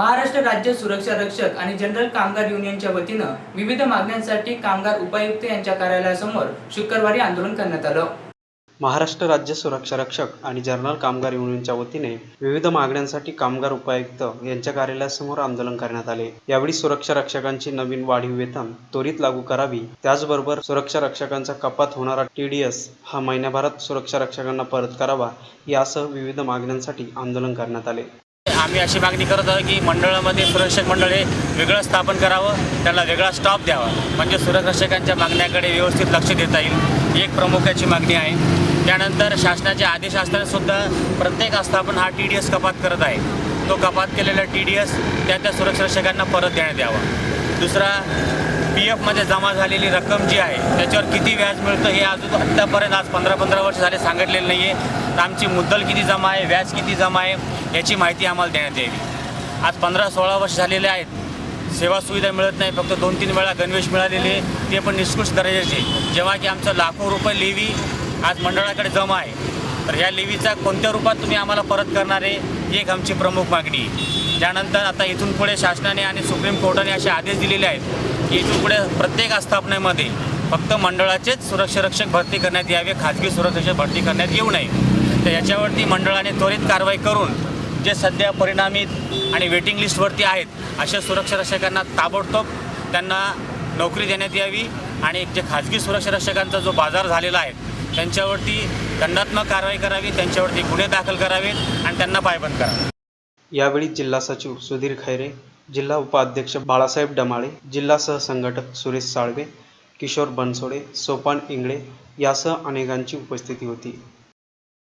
महाराष्ट्र राज्य सुरक्षा रक्षक आणि जनरल कामगार युनियनच्या वतीनं विविध मागण्यांसाठी कामगार उपायुक्त यांच्या कार्यालयासमोर शुक्रवारी आंदोलन करण्यात आलं. महाराष्ट्र राज्य सुरक्षा रक्षक आणि जनरल कामगार युनियनच्या वतीने विविध मागण्यांसाठी कामगार उपायुक्त यांच्या कार्यालयासमोर आंदोलन करण्यात आले. यावेळी सुरक्षा रक्षकांची नवीन वाढीव वेतन त्वरित लागू करावी त्याचबरोबर सुरक्षा रक्षकांचा कपात होणारा टी डी एस हा महिन्याभरात सुरक्षा रक्षकांना परत करावा यासह विविध मागण्यांसाठी आंदोलन करण्यात आले. आम्ही अशी मागणी करत आहोत की मंडळामध्ये सुरक्षक मंडळ हे वेगळं स्थापन करावं त्याला वेगळा स्टॉप द्यावा. म्हणजे सुरक्षकांच्या मागण्याकडे व्यवस्थित लक्ष देता येईल. ही एक प्रमुखाची मागणी आहे. त्यानंतर शासनाचे आदेश असतानासुद्धा प्रत्येक आस्थापन हा टी डी एस कपात करत आहे. तो कपात केलेला टी डी एस त्या त्या सुरक्षरक्षकांना परत देण्यात द्यावा दुसरा पी एफमध्ये जमा झालेली रक्कम जी आहे त्याच्यावर किती व्याज मिळतं हे अजून आत्तापर्यंत आज पंधरा पंधरा वर्ष झाले सांगितलेलं नाही आहे तर आमची मुद्दल किती जमा आहे व्याज किती जमा आहे याची माहिती आम्हाला देण्यात यावी. आज पंधरा सोळा वर्ष झालेले आहेत. सेवा सुविधा मिळत नाही फक्त दोन तीन वेळा गणवेश मिळालेले ते पण निष्कृष्ट दर्जाचे. जेव्हा की आमचं लाखो रुपये लेवी आज मंडळाकडे जमा आहे. तर ह्या लेवीचा कोणत्या रूपात तुम्ही आम्हाला परत करणार आहे एक आमची प्रमुख मागणी आहे. त्यानंतर आता इथून पुढे शासनाने आणि सुप्रीम कोर्टाने असे आदेश दिलेले आहेत की इथून पुढे प्रत्येक आस्थापनेमध्ये फक्त मंडळाचेच सुरक्षारक्षक भरती करण्यात यावे खाजगी सुरक्षारक्षक भरती करण्यात येऊ नये. तर याच्यावरती मंडळाने त्वरित कारवाई करून जे सध्या परिणामित आणि वेटिंग लिस्टवरती आहेत अशा सुरक्षारक्षकांना ताबडतोब त्यांना नोकरी देण्यात यावी आणि जे खाजगी सुरक्षारक्षकांचा जो बाजार झालेला आहे त्यांच्यावरती दंडात्मक कारवाई करावी त्यांच्यावरती गुन्हे दाखल करावेत आणि त्यांना पायबंद करावे. यावेळी जिल्हा सचिव सुधीर खैरे जिल्हा उपाध्यक्ष बाळासाहेब डमाळे जिल्हा सहसंघटक सुरेश साळवे किशोर बनसोडे सोपान इंगळे यासह अनेकांची उपस्थिती होती.